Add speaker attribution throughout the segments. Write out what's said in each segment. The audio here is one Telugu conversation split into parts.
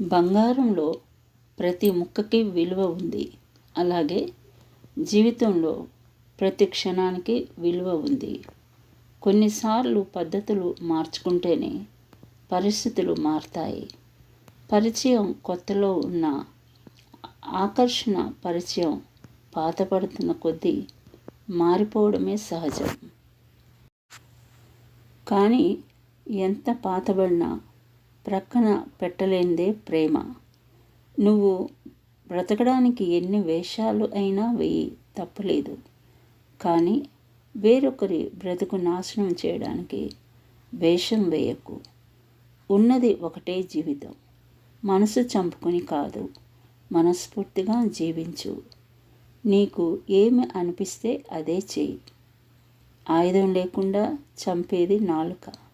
Speaker 1: బంగారంలో ప్రతి ముక్కకి విలువ ఉంది. అలాగే జీవితంలో ప్రతి క్షణానికి విలువ ఉంది. కొన్నిసార్లు పద్ధతులు మార్చుకుంటేనే పరిస్థితులు మారుతాయి. పరిచయం కొత్తలో ఉన్న ఆకర్షణ పరిచయం పాతపడుతున్న కొద్దీ మారిపోవడమే సహజం. కానీ ఎంత పాతబడినా ప్రక్కన పెట్టలేనిదే ప్రేమ. నువ్వు బ్రతకడానికి ఎన్ని వేషాలు అయినా వేయి తప్పలేదు. కానీ వేరొకరి బ్రతుకు నాశనం చేయడానికి వేషం వేయకు. ఉన్నది ఒకటే జీవితం. మనసు చంపుకొని కాదు మనస్ఫూర్తిగా జీవించు. నీకు ఏమి అనిపిస్తే అదే చెయ్యి. ఆయుధం లేకుండా చంపేది నాలుక.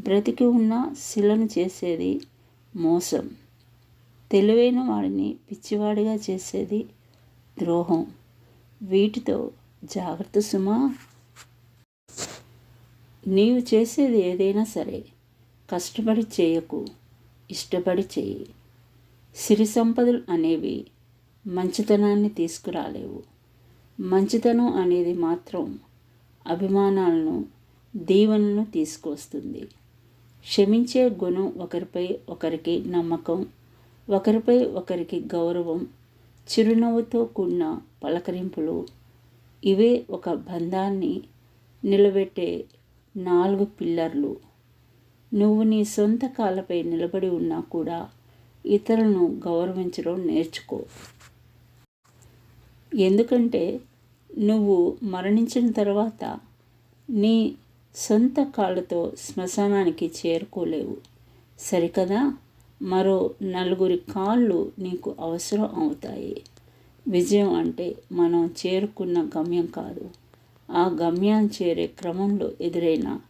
Speaker 1: బ్రతికి ఉన్న శిలను చేసేది మోసం. తెలివైన వాడిని పిచ్చివాడిగా చేసేది ద్రోహం. వీటితో జాగ్రత్త సుమా. నీవు చేసేది ఏదైనా సరే కష్టపడి చేయకు ఇష్టపడి చెయ్యి సిరి సంపదలు అనేవి మంచితనాన్ని తీసుకురాలేవు. మంచితనం అనేది మాత్రం అభిమానాలను దీవెనలను తీసుకొస్తుంది క్షమించే గుణం ఒకరిపై ఒకరికి నమ్మకం ఒకరిపై ఒకరికి గౌరవం చిరునవ్వుతో కూడిన పలకరింపులు. ఇవే ఒక బంధాన్ని నిలబెట్టే నాలుగు పిల్లర్లు. నువ్వు నీ సొంత కాళ్ళపై నిలబడి ఉన్నా కూడా ఇతరులను గౌరవించడం నేర్చుకో. ఎందుకంటే నువ్వు మరణించిన తర్వాత నీ సొంత కాళ్ళతో శ్మశానానికి చేరుకోలేవు. సరికదా? మరో నలుగురి కాళ్ళు నీకు అవసరం అవుతాయి. విజయం అంటే మనం చేరుకున్న గమ్యం కాదు. ఆ గమ్యాన్ని చేరే క్రమంలో ఎదురైన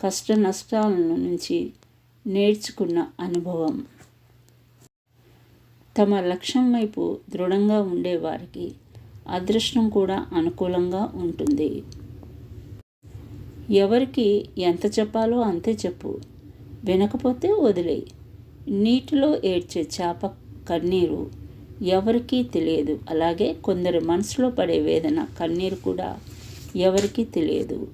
Speaker 1: కష్ట నష్టాల నుంచి నేర్చుకున్న అనుభవం. తమ లక్ష్యం వైపు దృఢంగా ఉండేవారికి అదృష్టం కూడా అనుకూలంగా ఉంటుంది. ఎవరికి ఎంత చెప్పాలో అంతే చెప్పు. వినకపోతే వదిలేయి. నీటిలో ఏడ్చే చేప కన్నీరు ఎవరికీ తెలియదు. అలాగే కొందరి మనసులో పడే వేదన కన్నీరు కూడా ఎవరికీ తెలియదు.